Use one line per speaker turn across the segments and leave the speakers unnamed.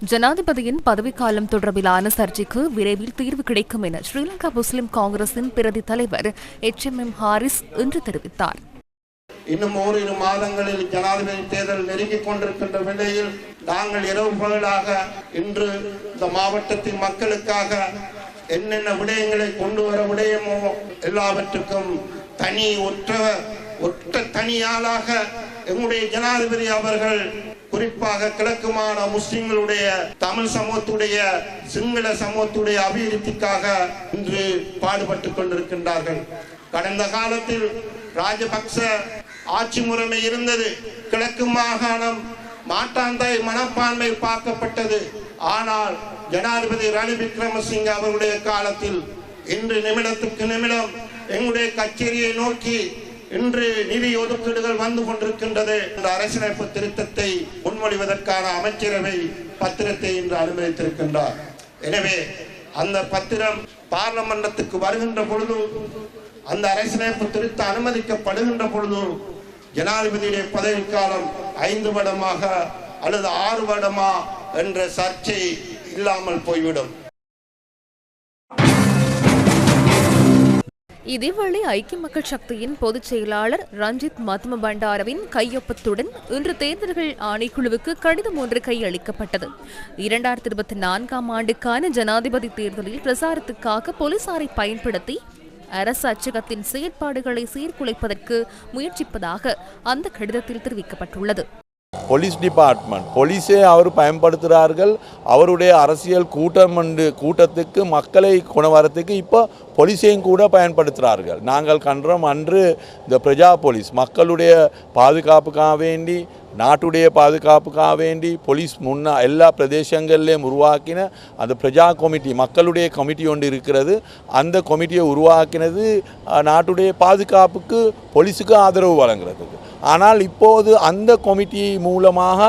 ஜனாதிபதியின் பதவிக்காலம் தொடர்பிலான சர்ச்சைக்கு விரைவில் தீர்வு கிடைக்கும் என ஸ்ரீலங்கா முஸ்லிம் காங்கிரசின் பிரதி தலைவர் எச் எம் எம் ஹாரிஸ் இன்று தெரிவித்தார்.
இன்னும் ஓரிரு மாதங்களில் ஜனாதிபதி தேர்தல் நெருங்கிக் கொண்டிருக்கின்ற வேளையில் நாங்கள் இரவு பகலாக இன்று இந்த மாவட்டத்தின் மக்களுக்காக என்னென்ன விடயங்களை கொண்டு வர விடயமோ எல்லாவற்றுக்கும் தனி ஒற்ற ஒற்ற தனியாளாக எங்களுடைய ஜனாதிபதி அவர்கள் குறிப்பாக கிழக்குமான முஸ்லிம்களுடைய தமிழ் சமூகத்துடைய சிங்கள சமூகத்துடைய அபிவிருத்திக்காக இன்று பாடுபட்டுக் கொண்டிருக்கின்றார்கள். கடந்த காலத்தில் ராஜபக்ச ஆட்சி முறைமை இருந்தது. கிழக்கு மாகாணம் மாட்டாந்தாய் மனப்பான்மை பார்க்கப்பட்டது. ஆனால் ஜனாதிபதி ரணில் விக்ரமசிங்க அவருடைய காலத்தில் இன்று நிமிடத்துக்கு நிமிடம் எங்களுடைய கச்சேரியை நோக்கி இன்று நிதி ஒதுக்கீடுகள் வந்து கொண்டிருக்கின்றது. இந்த அரசியலமைப்பு திருத்தத்தை முன்மொழிவதற்கான அமைச்சரவை பத்திரத்தை இன்று அனுமதித்திருக்கின்றார். எனவே அந்த பத்திரம் பார்லமெண்டத்துக்கு வருகின்ற பொழுது அந்த அரசியலமைப்பு திருத்தம் அனுமதிக்கப்படுகின்ற பொழுது ஜனாதிபதியுடைய பதவிக்காலம் ஐந்து வருடமாக அல்லது ஆறு வருடமா என்ற சர்ச்சை இல்லாமல் போய்விடும்.
இதேவேளை ஐக்கிய மக்கள் சக்தியின் பொதுச் செயலாளர் ரஞ்சித் மத்ம பண்டாரவின் கையொப்பத்துடன் இன்று தேர்தல்கள் ஆணைக்குழுவுக்கு கடிதம் ஒன்று கையளிக்கப்பட்டது. இரண்டாயிரத்தி இருபத்தி நான்காம் ஆண்டுக்கான ஜனாதிபதி தேர்தலில் பிரசாரத்துக்காக போலீசாரை பயன்படுத்தி அரசு அச்சகத்தின் செயற்பாடுகளை சீர்குலைப்பதற்கு முயற்சிப்பதாக அந்த கடிதத்தில் தெரிவிக்கப்பட்டுள்ளது.
Police department. போலீஸே அவர் பயன்படுத்துகிறார்கள் அவருடைய அரசியல் கூட்டம் கூட்டத்துக்கு மக்களை குணவரத்துக்கு இப்போ போலீஸையும் கூட பயன்படுத்துகிறார்கள் நாங்கள் கன்றோம் அன்று இந்த பிரஜா போலீஸ். மக்களுடைய பாதுகாப்புக்காக வேண்டி நாட்டுடைய பாதுகாப்புக்காக வேண்டி போலீஸ் முன்னா எல்லா பிரதேசங்கள்லேயும் உருவாக்கின அந்த பிரஜா கமிட்டி மக்களுடைய கமிட்டி ஒன்று இருக்கிறது. அந்த கமிட்டியை உருவாக்கினது நாட்டுடைய பாதுகாப்புக்கு போலீஸுக்கு ஆதரவு வழங்குறதுக்கு. ஆனால் இப்போது அந்த கமிட்டி மூலமாக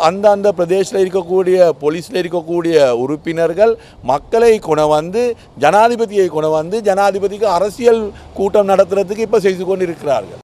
அந்தந்த பிரதேசத்தில் இருக்கக்கூடிய போலீஸில் இருக்கக்கூடிய உறுப்பினர்கள் மக்களை கொண்டு வந்து ஜனாதிபதியை கொண்டு வந்து ஜனாதிபதிக்கு அரசியல் கூட்டம் நடத்துறதுக்கு இப்போ செய்து கொண்டு இருக்கிறார்கள்